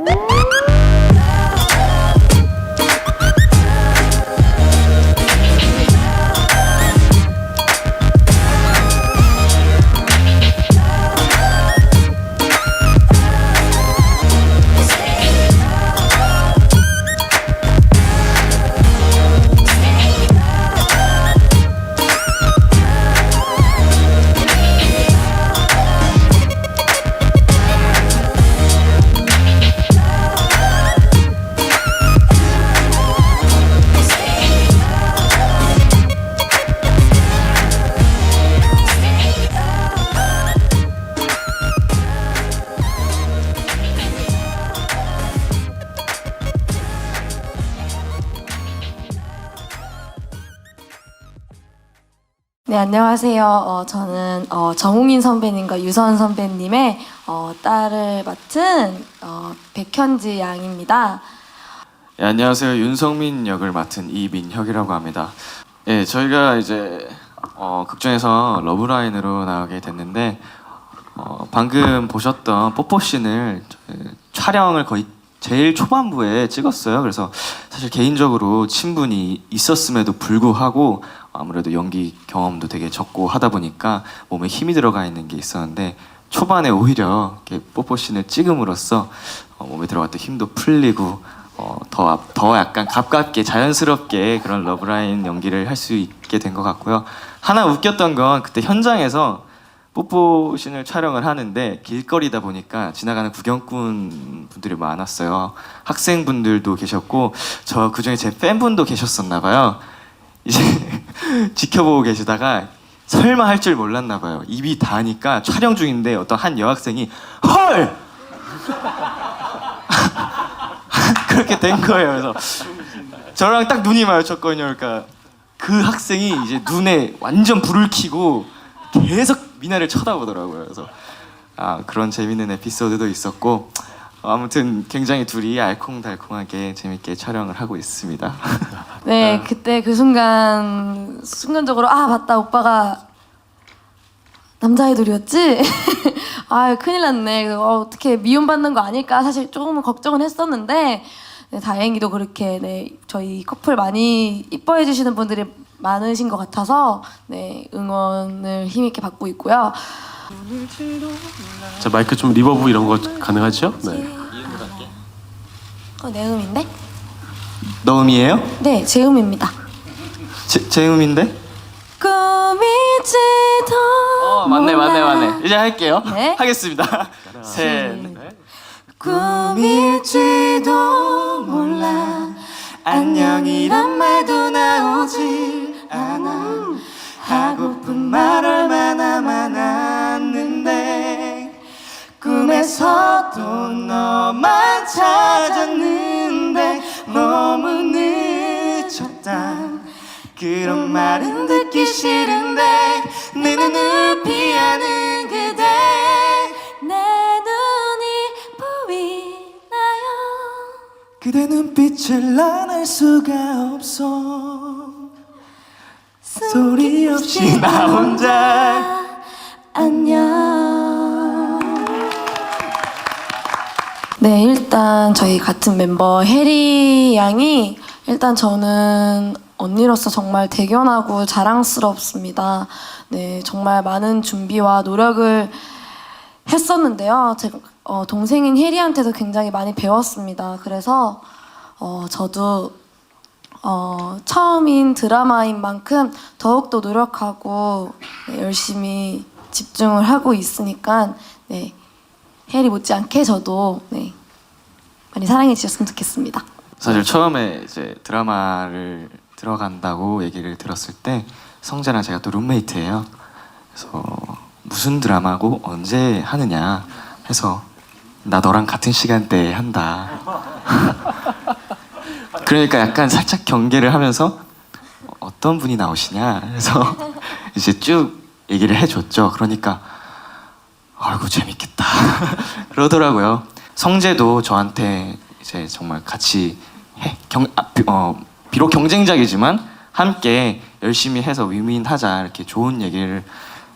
Woo! 네, 안녕하세요. 어, 저는 어, 정웅인 선배님과 유선 선배님의 어, 딸을 맡은 어, 백현지 양입니다. 예, 안녕하세요. 윤성민 역을 맡은 이민혁이라고 합니다. 예, 저희가 이제 어, 극중에서 러브라인으로 나오게 됐는데 어, 방금 보셨던 뽀뽀씬을 촬영을 거의 제일 초반부에 찍었어요. 그래서 사실 개인적으로 친분이 있었음에도 불구하고 아무래도 연기 경험도 되게 적고 하다 보니까 몸에 힘이 들어가 있는 게 있었는데 초반에 오히려 이렇게 뽀뽀씬을 찍음으로써 어, 몸에 들어갔던 힘도 풀리고 어, 더, 앞- 더 약간 가깝게 자연스럽게 그런 러브라인 연기를 할 수 있게 된 것 같고요. 하나 웃겼던 건 그때 현장에서 뽀뽀신을 촬영을 하는데 길거리다 보니까 지나가는 구경꾼 분들이 많았어요. 학생분들도 계셨고 저 그중에 제 팬분도 계셨었나 봐요. 이제 지켜보고 계시다가 설마 할 줄 몰랐나 봐요. 입이 닿으니까 촬영 중인데 어떤 한 여학생이 헐! 그렇게 된 거예요. 그래서 저랑 딱 눈이 마주쳤거든요. 그러니까 그 학생이 이제 눈에 완전 불을 켜고 계속 미나를 쳐다보더라고요. 그래서 아 그런 재밌는 에피소드도 있었고 어, 아무튼 굉장히 둘이 알콩달콩하게 재밌게 촬영을 하고 있습니다. 네, 그때 그 순간 순간적으로 아 맞다 오빠가 남자아이돌이었지? 아 큰일 났네. 어, 어떻게 미움받는 거 아닐까 사실 조금은 걱정은 했었는데 네, 다행히도 그렇게 네, 저희 커플 많이 이뻐해 주시는 분들이 많으신 것 같아서 네, 응원을 힘있게 받고 있고요. 자 마이크 좀 리버브 이런 거 가능하죠? 네. 어, 내 음인데? 너 음이에요? 네, 제 음입니다. 제, 제 음인데? 꿈일지도 어 맞네 맞네 몰라. 맞네 이제 할게요 네. 하겠습니다 셋 꿈일지도 몰라. 안녕이란 말도 나오지 않아. 하고픈 말 얼마나 많았는데 꿈에서도 너만 찾았는데 너무 늦었다. 그런 말은 듣기 싫은데 내 눈을 피하는 그대 눈빛을 난 알 수가 없어. 소리 없이 나 혼자. 안녕. 네 일단 저희 같은 멤버 해리 양이 일단 저는 언니로서 정말 대견하고 자랑스럽습니다. 네 정말 많은 준비와 노력을 했었는데요. 제가 어, 동생인 혜리한테도 굉장히 많이 배웠습니다. 그래서 어, 저도 어, 처음인 드라마인 만큼 더욱더 노력하고 네, 열심히 집중을 하고 있으니까 네, 혜리 못지않게 저도 네, 많이 사랑해 주셨으면 좋겠습니다. 사실 처음에 이제 드라마를 들어간다고 얘기를 들었을 때 성재랑 제가 또 룸메이트예요. 그래서 무슨 드라마고 언제 하느냐 해서 나 너랑 같은 시간대에 한다. 그러니까 약간 살짝 경계를 하면서 어떤 분이 나오시냐 해서 이제 쭉 얘기를 해줬죠. 그러니까 아이고 재밌겠다 그러더라고요. 성재도 저한테 이제 정말 같이 해, 경, 아, 비, 어, 비록 경쟁작이지만 함께 열심히 해서 위민하자 이렇게 좋은 얘기를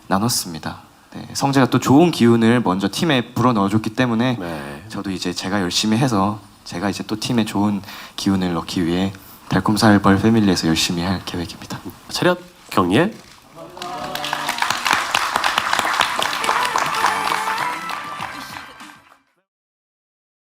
나눴습니다. 네, 성재가 또 좋은 기운을 먼저 팀에 불어 넣어줬기 때문에 네. 저도 이제 제가 열심히 해서 제가 이제 또 팀에 좋은 기운을 넣기 위해 달콤살벌 패밀리에서 열심히 할 계획입니다. 차렷 경례